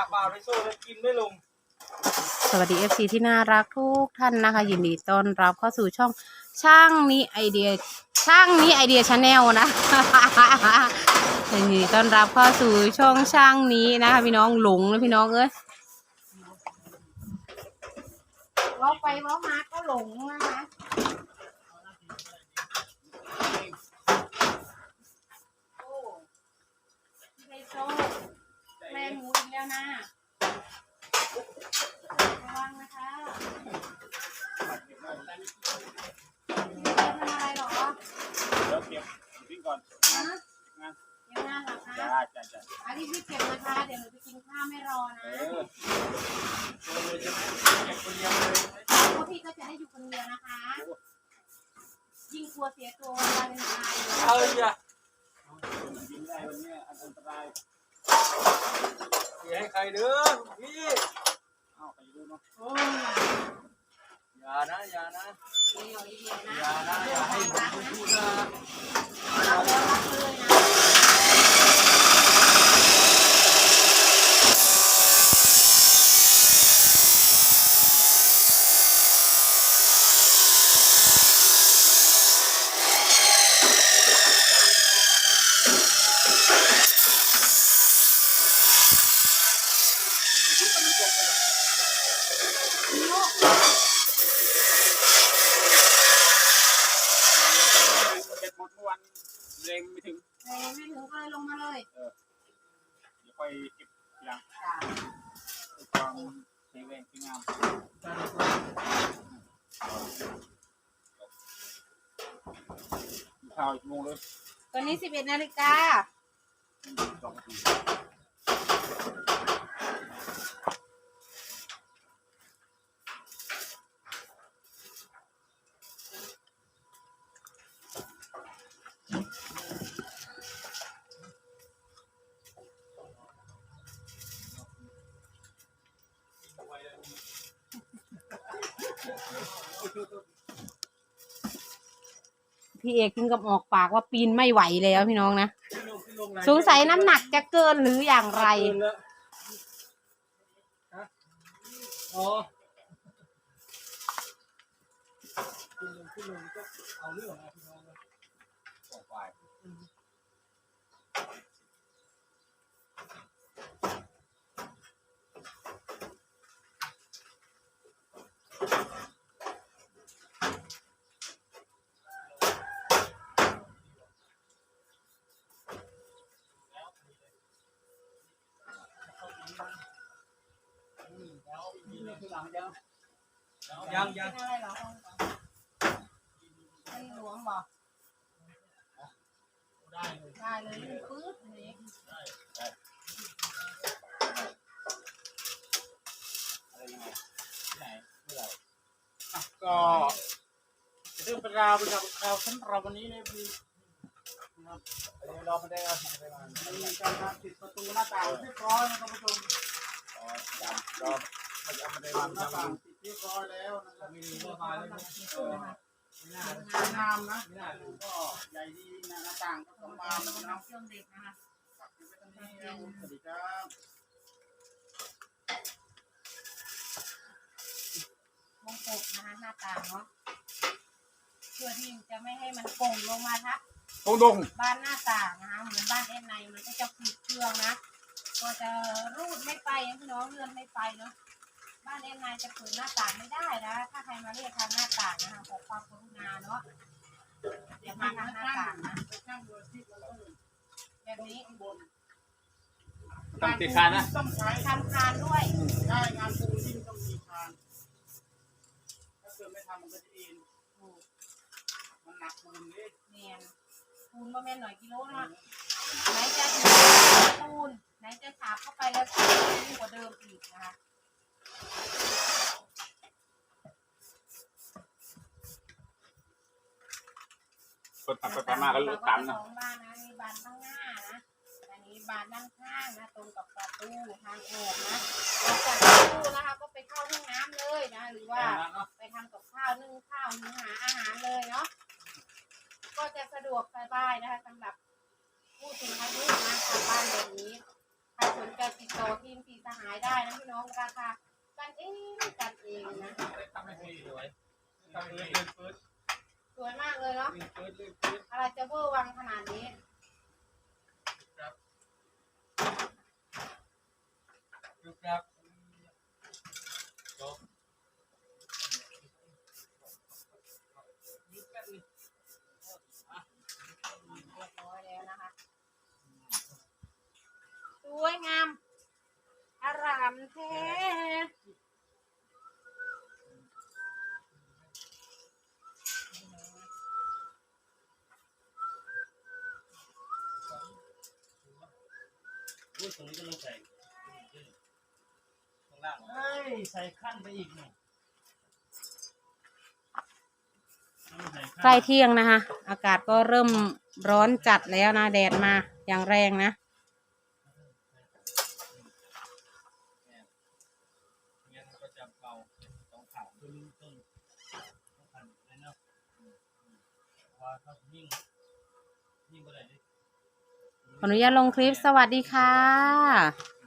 ากบ่าวในโซ่เลยกินไม่ลง สวัสดี FC ที่น่ารักทุกท่านนะคะ ยินดีต้อนรับเข้าสู่ช่องช่างนี้ไอเดียช่างนี้ไอเดียชาแนลนะ ยินดีต้อนรับเข้าสู่ช่องช่างนี้นะคะพี่น้องหลงนะพี่น้องเอ้ยว่าไปว่ามาก็หลงนะคะโอ้ไฮโซแม่หมูอีกแล้วนะระวังนะคะมี เรื่อะไรหรอเดี๋ยวเก็บวิ่งก่อนฮะยังงานเหรอคะจ้าจ้าจ้าอันนี้พี่เก็บนะคะเดี๋ยวหนูไปกินข้าวไม่รอนะเออเลยใช่ไหมเก็บคนเดียวเลยพวกพี่ก็จะได้อยู่คนเดียวนะคะ ยิ่งกลัวเสียตัววันวาเลนไทน์ เอาเลยอะยิงได้วันนี้อันตรายอย่าให้ใครเด้อพี่ เอาใครรู้เนาะโอ้ย อย่านะ อย่านะเดี๋ยวเดี๋ยวนะ อย่านะ อย่าให้ผมพูดนะรับแล้วรับเลยนะลูก เก็บหมดเมื่อวัน เร่งไม่ถึงเอ้ยไม่ถึงก็เลยลงมาเลยเดี๋ยวค่อยเก็บทีหลังจ้าความเซเว่นที่งามข้าวอีกโมงเลยตอนนี้สิบเอ็ดนาฬิกาสองนาที พี่เอกถึงกับออกปากว่าปีนไม่ไหวแล้วพี่น้องนะขึ้นลงขึ้นลงไหสงสัยน้ำหนักจะเกินหรืออย่างไรเกินแล้วฮะอ๋อขึ้นลงขึ้นลงก็เอาเรื่องนะพี่น้องนะออกไป ยังยังเป็นอะไรเหรอไอ้หลวงบอกได้เลยได้เลยลื่นปื๊ดเลยอะไรยังไงที่ไหนเมื่อไหร่อะก็เรื่องเป็นราวเป็นราวเป็นราวสำหรับวันนี้เนี่ยพี่นะครับเดี๋ยวเราไม่ได้เอาสิ่งอะไรมามีการทำติดประตูหน้าต่างเรียบร้อยนะครับผู้ชมอ๋อยังเราไม่ได้เอามาได้วางหน้าต่างติดเรียบร้อยแล้วนะครับมีเข้ามาเลยนะเออไม่น่าสวยงามนะไม่น่าดูก็ใหญ่ดีนะหน้าต่างก็ประมาณนะครับน้ำเครื่องเด็กนะคะฝากไว้ตรงนี้ครับสวัสดีครับวงกบนะคะหน้าต่างเนาะเพื่อที่จะไม่ให้มันโป่งลงมาทับตรงดงบ้านหน้าต่างนะคะเหมือนบ้านเอ็นในมันก็จะปิดเครื่องนะก็จะรูดไม่ไปนะพี่น้องเลื่อนไม่ไปเนาะ บ้านเอ็นในจะเปิดหน้าต่างไม่ได้นะ ถ้าใครมาเรียกทางหน้าต่างนะคะขอความกรุณาเนาะเดี๋ยวมาทางหน้าต่างนะแบบนี้ต้องติดคานนะต้องใช้ทำคานด้วยได้งานปูนที่ต้องมีคานถ้าเกิดไม่ทำมันก็จะเอ็นถูกมันหนักปูนนี่เนียนปูนบ่แม่นหน่อยกิโลเนาะไหนจะถึงปูนไหนจะฉาบเข้าไปแล้วยิ่งกว่าเดิมอีกนะคะ คนตัดไปมาก็รถตามนะสองบานนะมีบานข้างหน้านะอันนี้บานด้านข้างนะ ตรงกับประตูทางออกนะออกจากประตูนะคะก็ไปเข้าห้องน้ำเลยนะ หรือว่าไปทำกับข้าวนึ่งข้าวนึ่งหาอาหารเลยเนาะก็จะสะดวกสบายนะคะสำหรับผู้สูงอายุนะทางบ้านแบบนี้ใครจะสนใจติดต่อทีมสีสหายได้นะพี่น้องราคากันเองกันเองนะ ทำให้ดีด้วยทำให้เลื่ดีอนเปิด สวยมากเลยเนาะเลื่อนเปิดเลื่อนเปิดอะไรจะเวอร์วังขนาดนี้ดูครับจบยึดแป๊บนึงเรียบร้อยแล้วนะคะ สวยงามอารามแท้ พูดตรงนี้ก็ต้องใส่ข้างล่างเฮ้ยใส่ขั้นไปอีกหนึ่งใกล้เที่ยงนะคะ อากาศก็เริ่มร้อนจัดแล้วนะ แดดมาอย่างแรงนะงั้นก็จะเบาตรงขาต้นต้นต้องขันเลยเนาะว่าถ้ายิ่งยิ่งก็ได้ ขออนุญาตลงคลิปสวัสดีค่ะ